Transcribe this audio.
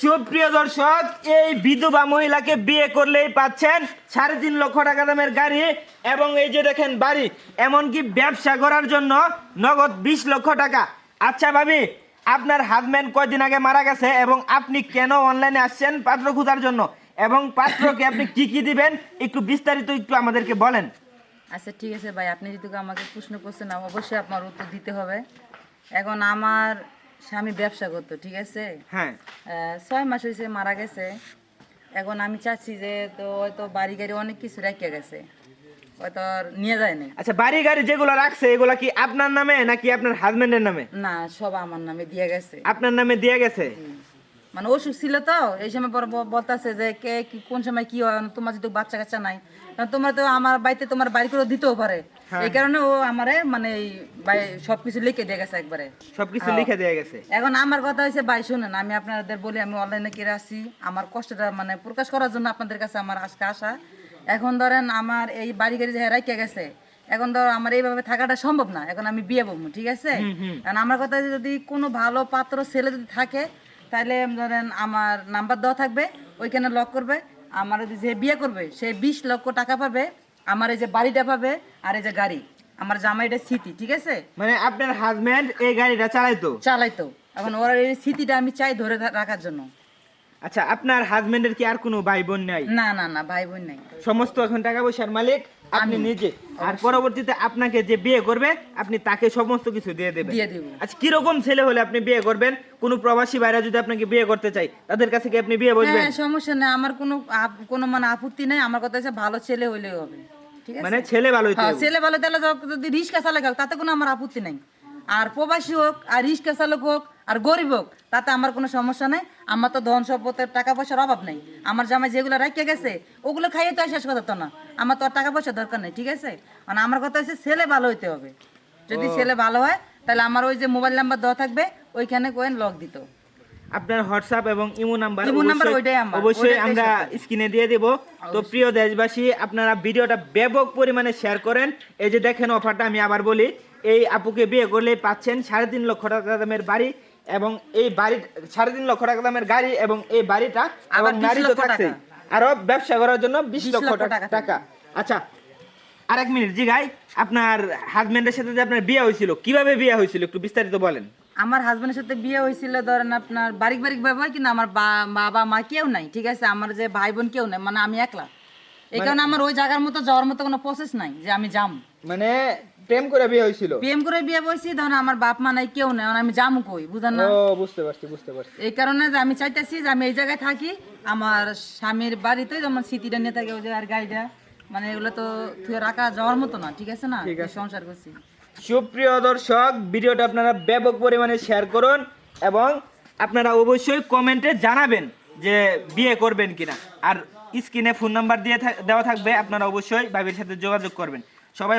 সুপ্রিয় দর্শক, এই বিধবা মহিলাকে বিয়ে করলেই পাচ্ছেন সাড়ে তিন লক্ষ টাকা দামের গাড়ি এবং এই যে দেখেন বাড়ি, এমনকি ব্যবসা করার জন্য নগদ বিশ লক্ষ টাকা। আচ্ছা ভাবি, আপনার হাজব্যান্ড কয়দিন আগে মারা গেছে এবং আপনি কেন অনলাইনে আসছেন পাত্র খোঁজার জন্য? এবং পাত্রকে আপনি কি কি দিবেন? একটু বিস্তারিত একটু আমাদেরকে বলেন। আচ্ছা ঠিক আছে ভাই। আপনি যদি আমাকে প্রশ্ন করছেন, অবশ্যই আপনার উত্তর দিতে হবে। এখন আমার স্বামী ব্যবসা করতো ঠিক আছে? হ্যাঁ। ছয় মাস হয়েছে মারা গেছে। এখন আমি চাচ্ছি যে তো হয়তো বাড়ি গাড়ি অনেক কিছু রেখে গেছে। হয়তো নিয়ে যায়নি আচ্ছা বাড়ি গাড়ি যেগুলো রাখছে এগুলা কি আপনার নামে নাকি আপনার হাজবেন্ডের নামে? না সব আমার নামে দিয়ে গেছে। আপনার নামে দিয়ে গেছে? মানে অসুখ ছিল তো এই সময় পর বলতেছে যে কে কি কোন সময় কি হয় তোমার যদি বাচ্চা কাচ্চা নাই তোমার তো আমার বাড়িতে তোমার বাড়ি করে দিতেও পারে। এই কারণে ও আমারে মানে সবকিছু লিখে দিয়ে গেছে একবারে। সবকিছু লিখে দেওয়া গেছে। এখন আমার কথা হয়েছে ভাই শুনেন আমি আপনাদের বলি আমি অনলাইনে কিনে আসি আমার কষ্টটা মানে প্রকাশ করার জন্য আপনাদের কাছে আমার আজকে আসা। এখন ধরেন আমার এই বাড়ি গাড়ি যে রাইকে গেছে এখন ধর আমার এইভাবে থাকাটা সম্ভব না। এখন আমি বিয়ে বলব ঠিক আছে? কারণ আমার কথা যদি কোনো ভালো পাত্র ছেলে যদি থাকে তাহলে ধরেন আমার নাম্বার দেওয়া থাকবে ওইখানে লক করবে আমার ওই যে বিয়ে করবে সে বিশ লক্ষ টাকা পাবে আমার এই যে বাড়িটা পাবে আর এই যে গাড়ি আমার জামাইটা স্মৃতি ঠিক আছে? মানে আপনার হাজব্যান্ড এই গাড়িটা চালাইতো? চালাইতো। এখন ওর এই স্মৃতিটা আমি চাই ধরে রাখার জন্য। আচ্ছা আপনার হাজবেন্ডের কি আর কোনো ভাই বোন নাই? না না না ভাই বোন নাই। সমস্ত এখন টাকা পয়সার মালিক আপনি নিজে। আর পরবর্তীতে আপনাকে যে বিয়ে করবে আপনি তাকে সমস্ত কিছু দিয়ে দেবেন। দিয়ে দিব। আচ্ছা কীরকম ছেলে হলে আপনি বিয়ে করবেন? কোন প্রবাসী ভাইরা যদি আপনাকে বিয়ে করতে চাই তাদের কাছে কি আপনি বিয়ে বসবেন হ্যাঁ সমস্যা নেই। আমার কোনো কোনো মানে আপত্তি নাই। আমার কথা হচ্ছে ভালো ছেলে হইলেই হবে। ঠিক আছে? মানে ছেলে ভালো হইতে হ্যাঁ, ছেলে ভালো তাহলে যদি রিক্সা চালক হোক তাতে কোনো আমার আপত্তি নাই। আর প্রবাসী হোক আর রিক্সা চালক হোক আর গরিব হোক তাতে আমার কোনো সমস্যা নাই। আমার তো ধন সম্পদের টাকা পয়সার অভাব নেই। আমার জামাই যেগুলো রাখিয়ে গেছে ওগুলো খাইয়ে তো শেষ কথা তো না। আমার তো আর টাকা পয়সা দরকার নেই ঠিক আছে? মানে আমার কথা হচ্ছে ছেলে ভালো হইতে হবে। যদি ছেলে ভালো হয় তাহলে আমার ওই যে মোবাইল নাম্বার দেওয়া থাকবে ওইখানে কোয়েন লক দিত। আপনার হোয়াটসঅ্যাপ এবং ইমো নাম্বার ইমো নাম্বার ওইটাই আমার, অবশ্যই আমরা স্ক্রিনে দিয়ে দেব। তো প্রিয় দেশবাসী আপনারা ভিডিওটা ব্যাপক পরিমাণে শেয়ার করেন। এই যে দেখেন অফারটা আমি আবার বলি এই আপুকে বিয়ে করলে পাচ্ছেন সাড়ে তিন লক্ষ টাকা দামের বাড়ি। এবং এই বাড়ি সাড়ে তিন লক্ষ টাকা দামের গাড়ি এবং এই বাড়িটা আবার নারী তো থাকছে। আরও ব্যবসা করার জন্য বিশ লক্ষ টাকা। আচ্ছা আর এক মিনিট জি গাই আপনার হাজবেন্ডের সাথে যে আপনার বিয়ে হয়েছিল কীভাবে বিয়ে হয়েছিল একটু বিস্তারিত বলেন। আমার হাজবেন্ডের সাথে বিয়ে হয়েছিল ধরেন আপনার বাড়িক বাড়িক ভাবে হয় কিন্তু আমার বাবা মা কেউ নাই ঠিক আছে? আমার যে ভাই বোন কেউ নাই মানে আমি একলা। এই কারণে আমার ওই জায়গার মতো যাওয়ার মতো কোনো প্রসেস নাই যে আমি যাম। মানে প্রেম করে বিয়ে হয়েছিল। প্রেম করে বিয়ে বসছি ধরেন আমার বাপ মা নাই কেউ নাই আমি যামু কই বুঝেন না? ও বুঝতে পারছি বুঝতে পারছি। এই কারণে যে আমি চাইতেছি যে আমি এই জায়গায় থাকি আমার স্বামীর বাড়িতে যেমন স্মৃতিটা নিয়ে থাকে ওই যে আর গাড়িটা মানে এগুলো তো থুয়ে রাখা যাওয়ার মতো না ঠিক আছে না? সংসার করছি। সুপ্রিয় দর্শক ভিডিওটা আপনারা ব্যাপক পরিমাণে শেয়ার করুন এবং আপনারা অবশ্যই কমেন্টে জানাবেন যে বিয়ে করবেন কিনা। আর স্ক্রিনে ফোন নাম্বার দিয়ে দেওয়া থাকবে আপনারা অবশ্যই ভাবির সাথে যোগাযোগ করবেন। সবাই